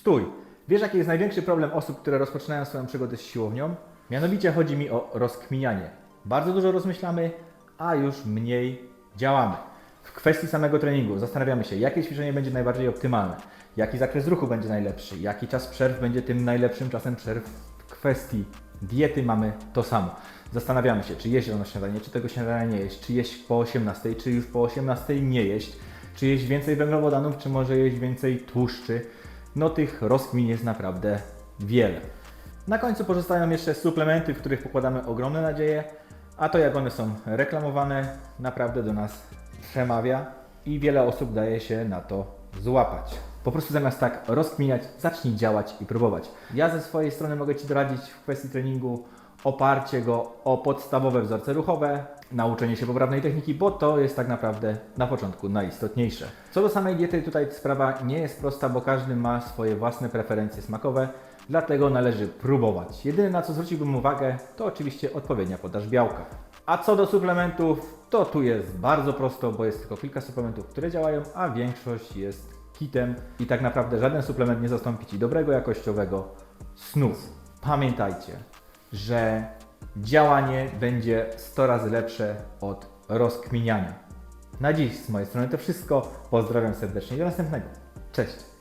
Stój! Wiesz, jaki jest największy problem osób, które rozpoczynają swoją przygodę z siłownią? Mianowicie chodzi mi o rozkminianie. Bardzo dużo rozmyślamy, a już mniej działamy. W kwestii samego treningu zastanawiamy się, jakie ćwiczenie będzie najbardziej optymalne, jaki zakres ruchu będzie najlepszy, jaki czas przerw będzie tym najlepszym czasem przerw w kwestii diety mamy to samo. Zastanawiamy się, czy jeść rano śniadanie, czy tego śniadania nie jeść, czy jeść po 18, czy już po 18 nie jeść, czy jeść więcej węglowodanów, czy może jeść więcej tłuszczy. No tych rozkmin jest naprawdę wiele. Na końcu pozostają jeszcze suplementy, w których pokładamy ogromne nadzieje, a to jak one są reklamowane naprawdę do nas przemawia i wiele osób daje się na to złapać. Po prostu zamiast tak rozkminiać, zacznij działać i próbować. Ja ze swojej strony mogę Ci doradzić w kwestii treningu oparcie go o podstawowe wzorce ruchowe, nauczenie się poprawnej techniki, bo to jest tak naprawdę na początku najistotniejsze. Co do samej diety, tutaj sprawa nie jest prosta, bo każdy ma swoje własne preferencje smakowe, dlatego należy próbować. Jedyne na co zwróciłbym uwagę, to oczywiście odpowiednia podaż białka. A co do suplementów, to tu jest bardzo prosto, bo jest tylko kilka suplementów, które działają, a większość jest kitem i tak naprawdę żaden suplement nie zastąpi Ci dobrego, jakościowego snu. Pamiętajcie, że działanie będzie 100 razy lepsze od rozkminiania. Na dziś z mojej strony to wszystko. Pozdrawiam serdecznie do następnego. Cześć!